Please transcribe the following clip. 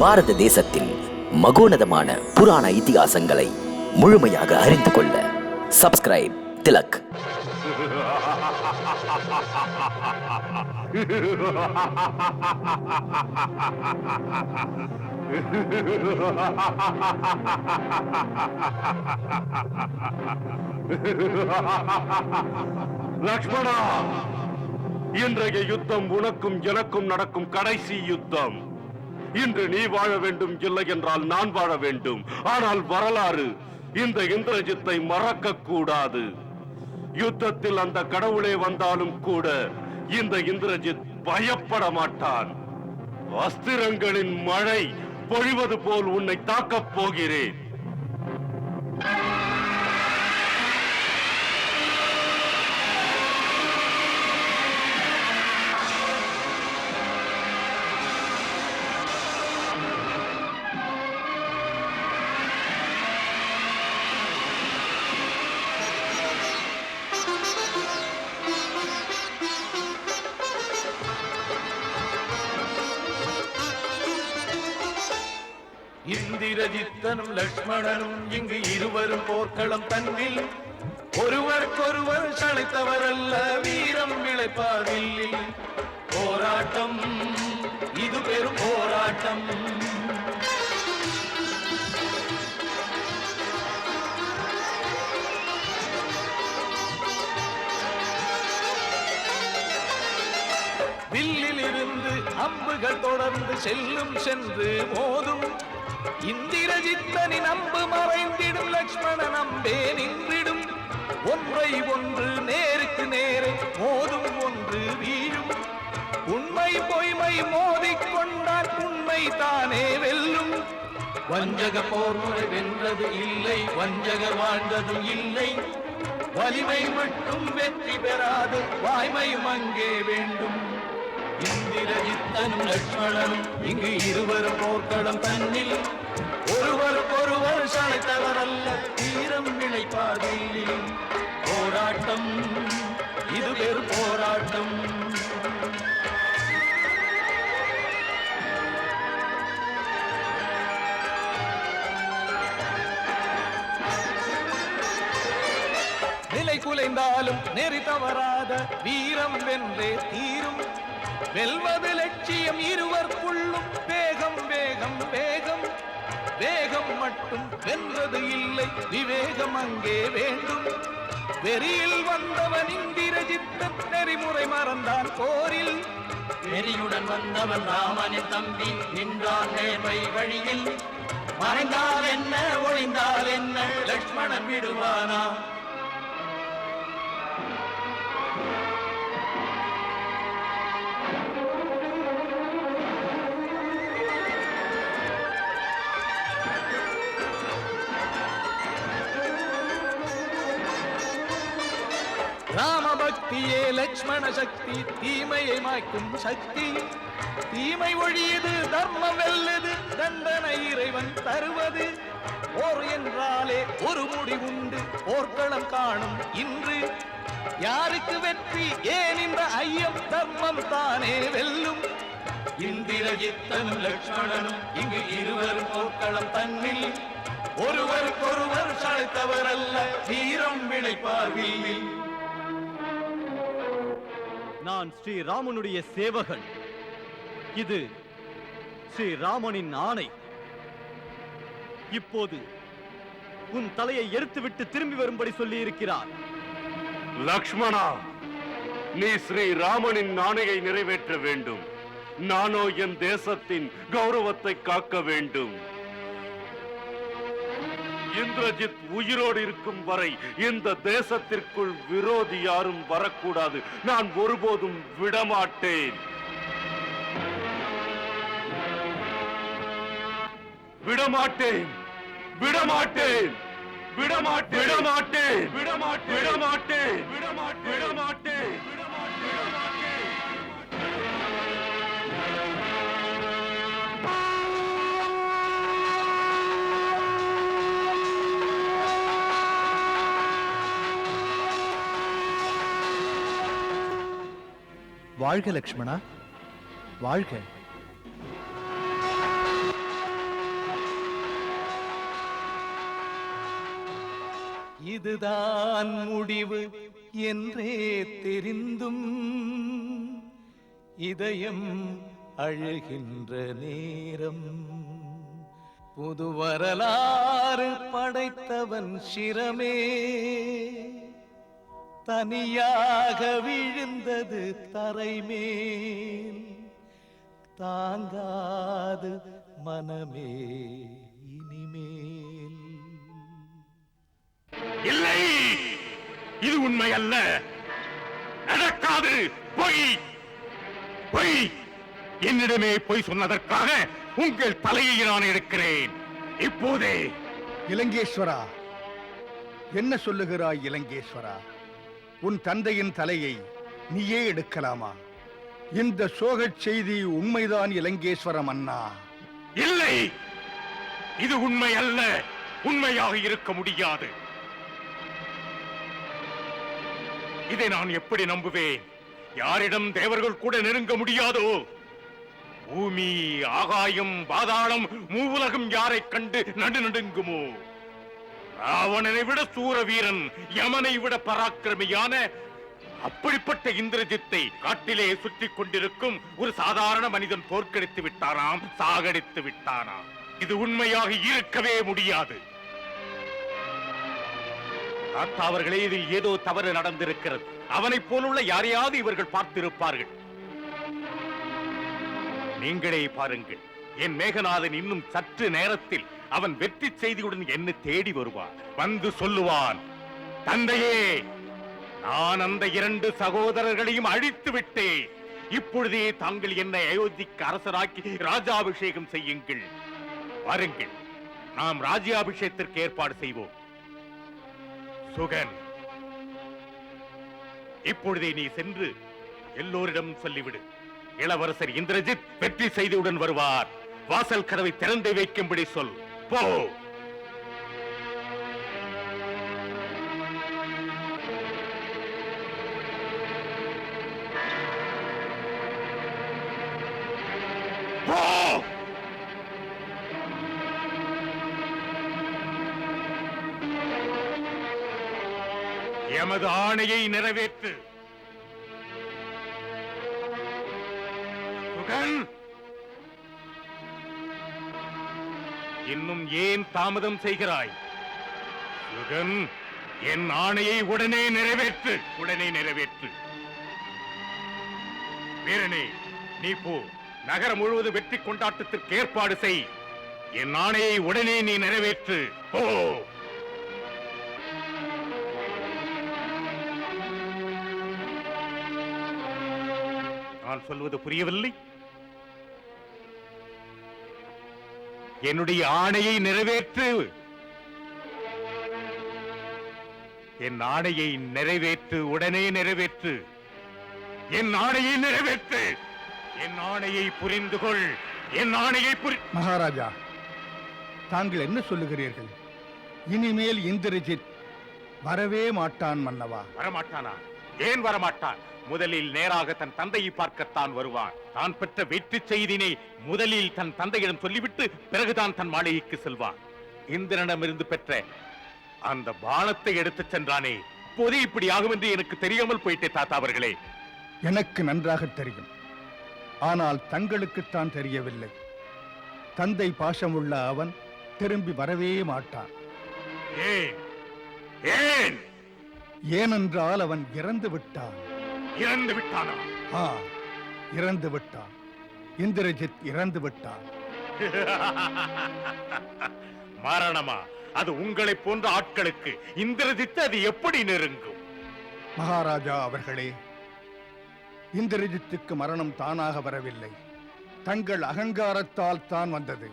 பாரத தேசத்தின் மகோனதமான புராண இதிகாசங்களை முழுமையாக அறிந்து கொள்ள சப்ஸ்கிரைப் திலக். லக்ஷ்மணா இன்றைய யுத்தம் உனக்கும் எனக்கும் நடக்கும் கடைசி யுத்தம். இன்று நீ வாழ வேண்டும் இல்லை என்றால் நான் வாழ வேண்டும். ஆனால் வரலாறு இந்த இந்திரஜித்தை மறக்க கூடாது யுத்தத்தில் அந்த கடவுளே வந்தாலும் கூட இந்த இந்திரஜித் பயப்பட மாட்டான். அஸ்திரங்களின் மழை பொழிவது போல் உன்னை தாக்கப் போகிறேன். இந்திரஜித்தனும் லக்ஷ்மணனும் இங்கு இருவரும் போர்க்களம் தன்னில். ஒருவருக்கொருவர் சளைத்தவரல்ல வீரம் விளைப்பாரில்லில் போராட்டம் இது பெரும் போராட்டம். வில்லில் இருந்து அம்புகள் தொடர்ந்து செல்லும் சென்று போதும் இந்திரஜித்தனி நம்பு மறைந்திடும் லக்ஷ்மண நம்பே நின்றிடும். ஒன்றை ஒன்று நேருக்கு நேரே மோதும் ஒன்று வீழும். உண்மை பொய்மை மோதிக்கொண்டால் உண்மை தானே வெல்லும். வஞ்சக போர்முறை வென்றது இல்லை வஞ்சகர் வாழ்ந்ததும் இல்லை. வலிமை மட்டும் வெற்றி பெறாது வாய்மையும் அங்கே வேண்டும். இந்திரஜித்தனும் லட்சுமணனும் இங்கு இருவரும் போர்க்களம் தன்னில். ஒருவருக்கொருவர் சளைத்தவரல்ல தீரம் விளைப்பாதில்லை போராட்டம் இது பெரு போராட்டம். நிலை குலைந்தாலும் நெறி தவறாத வீரம் வென்றே தீரும். வெல்வது லட்சியம் இருவர்க்குள்ளும். வேகம் வேகம் வேகம். வேகம் மட்டும் வென்றது இல்லை. விவேகம் அங்கே வேண்டும். வெறியில் வந்தவன் இந்திரஜித்த நெறிமுறை மறந்தான் போரில். வெறியுடன் வந்தவன் ராமனின் தம்பி நின்றான் நேர்மை வழியில். மறைந்தால் என்ன ஒளிந்தால் என்ன லட்சுமணன் விடுவானா? ராமபக்தியே லக்ஷ்மண சக்தி தீமையை மாய்க்கும் சக்தி. தீமை ஒழியது தர்மம் வெல்லது தண்டனை இறைவன் தருவது. போர் என்றாலே ஒரு முடிவுண்டு போர்க்களம் காணும் இன்று. யாருக்கு வெற்றி? ஏன் இந்த ஐயம்? தர்மம் தானே வெல்லும். இந்திரஜித்தனும் லக்ஷ்மணனும் இங்கு இருவரும் போர்க்களம் தன்னில். ஒருவருக்கொருவர் சளைத்தவர் அல்ல வீரம் விளைப்பார் வில்லில். நான் ஸ்ரீராமனுடைய சேவகன். இது ஸ்ரீராமனின் ஆணை. இப்போது உன் தலையை எடுத்துவிட்டு திரும்பி வரும்படி சொல்லி இருக்கிறார் லக்ஷ்மணா நீ ஸ்ரீராமனின் ஆணையை நிறைவேற்ற வேண்டும். நானோ என் தேசத்தின் கௌரவத்தை காக்க வேண்டும். இந்திரஜித் உயிரோடு இருக்கும் வரை இந்த தேசத்திற்குள் விரோதி யாரும் வரக்கூடாது. நான் ஒருபோதும் விடமாட்டேன். விடமாட்டேன். விடமாட்டேன். விடமாட்டேன். விடமாட்டேன். விடமாட்டேன். விடமாட்டேன். விடமாட்டேன். விடமாட்டேன். வாழ்க லக்ஷ்மணா. வாழ்க. இதுதான் முடிவு என்றே தெரிந்தும் இதயம் அழுகின்ற நேரம். புது வரலாறு படைத்தவன் சிரமே. தனியாக விழுந்தது தரைமேல். தாங்காது மனமே இனிமேல். இல்லை இது உண்மை அல்ல. நடக்காது பொய். பொய். என்னிடமே பொய் சொன்னதற்காக உங்கள் தலையை நான் எடுக்கிறேன். இப்போதே. இலங்கேஸ்வரா என்ன சொல்லுகிறாய் இலங்கேஸ்வரா? உன் தந்தையின் தலையை நீயே எடுக்கலாமா? இந்த சோகச் செய்தி உண்மைதான் இலங்கேஸ்வரம் அண்ணா. இல்லை! இது உண்மை அல்ல. உண்மையாக இருக்க முடியாது. இதை நான் எப்படி நம்புவேன்? யாரிடம் தேவர்கள் கூட நெருங்க முடியாதோ? பூமி ஆகாயம் பாதாளம் மூவுலகம் யாரைக் கண்டு நடுநடுங்குமோ? ராவணனை விட சூர வீரன் யமனை விட பராக்கிரமியான அப்படிப்பட்ட இந்திரஜித்தை காட்டிலே சுற்றி கொண்டிருக்கும் ஒரு சாதாரண மனிதன் தோற்கடித்து விட்டாராம் சாகடித்து விட்டானாம். இது உண்மையாக இருக்கவே முடியாது. அவர்களே இதில் ஏதோ தவறு நடந்திருக்கிறது. அவனைப் போலுள்ள யாரையாவது இவர்கள் பார்த்திருப்பார்கள். நீங்களே பாருங்கள் என் மேகநாதன் இன்னும் சற்று நேரத்தில் அவன் வெற்றி செய்தியுடன் என்ன தேடி வருவான். வந்து சொல்லுவான் தந்தையே நான் அந்த இரண்டு சகோதரர்களையும் அழித்து விட்டேன். இப்பொழுதே தாங்கள் என்னை அயோத்திக்கு அரசராக்கி ராஜாபிஷேகம் செய்யுங்கள். வாருங்கள் நாம் ராஜ்யாபிஷேகத்திற்கு ஏற்பாடு செய்வோம். சுகன் இப்பொழுதே நீ சென்று எல்லோரிடம் சொல்லிவிடு. இளவரசர் இந்திரஜித் வெற்றி செய்தியுடன் வருவார். வாசல் கதவை திறந்து வைக்கும்படி சொல். போ எமது ஆணையை நிறைவேற்று. சுகன்! இன்னும் ஏன் தாமதம் செய்கிறாய்? சுகன் என் ஆணையை உடனே நிறைவேற்று. உடனே நிறைவேற்று. வீரனே நீ போ. நகரம் முழுவதும் வெற்றி கொண்டாட்டத்திற்கு ஏற்பாடு செய். என் ஆணையை உடனே நீ நிறைவேற்று. போ. நான் சொல்வது புரியவில்லை. என்னுடைய ஆணையை நிறைவேற்று. என் ஆணையை நிறைவேற்று உடனே நிறைவேற்று. என் ஆணையை நிறைவேற்று. என் ஆணையை புரிந்து கொள். என் ஆணையை புரி மகாராஜா தாங்கள் என்ன சொல்லுகிறீர்கள்? இனிமேல் இந்திரஜித் வரவே மாட்டான் மன்னவா? வரமாட்டானா? ஏன் வரமாட்டான்? முதலில் நேராக தன் தந்தையை பார்க்கத்தான் வருவான். தான் பெற்ற வெற்றி செய்தினை முதலில் தன் தந்தையிடம் சொல்லிவிட்டு பிறகுதான் தன் மாளிகைக்கு செல்வான். இந்திரனிடமிருந்து பெற்ற அந்த பானத்தை எடுத்துச் சென்றானே. இப்போதே இப்படி ஆகும் என்று எனக்கு தெரியாமல் போயிட்டே தாத்தா அவர்களே. எனக்கு நன்றாக தெரியும். ஆனால் தங்களுக்குத்தான் தெரியவில்லை. தந்தை பாசமுள்ள அவன் திரும்பி வரவே மாட்டான். ஏன்? ஏன்? ஏனென்றால் அவன் இறந்து விட்டான். இறந்து விட்டானா? ஆ இறந்து விட்டான். இந்திரஜித் இறந்து விட்டான். மரணமா? அது உங்களை போன்ற ஆட்களுக்கு. இந்திரஜித்து அது எப்படி நெருங்கும்? மகாராஜா அவர்களே இந்திரஜித்துக்கு மரணம் தானாக வரவில்லை. தங்கள் அகங்காரத்தால் தான் வந்தது.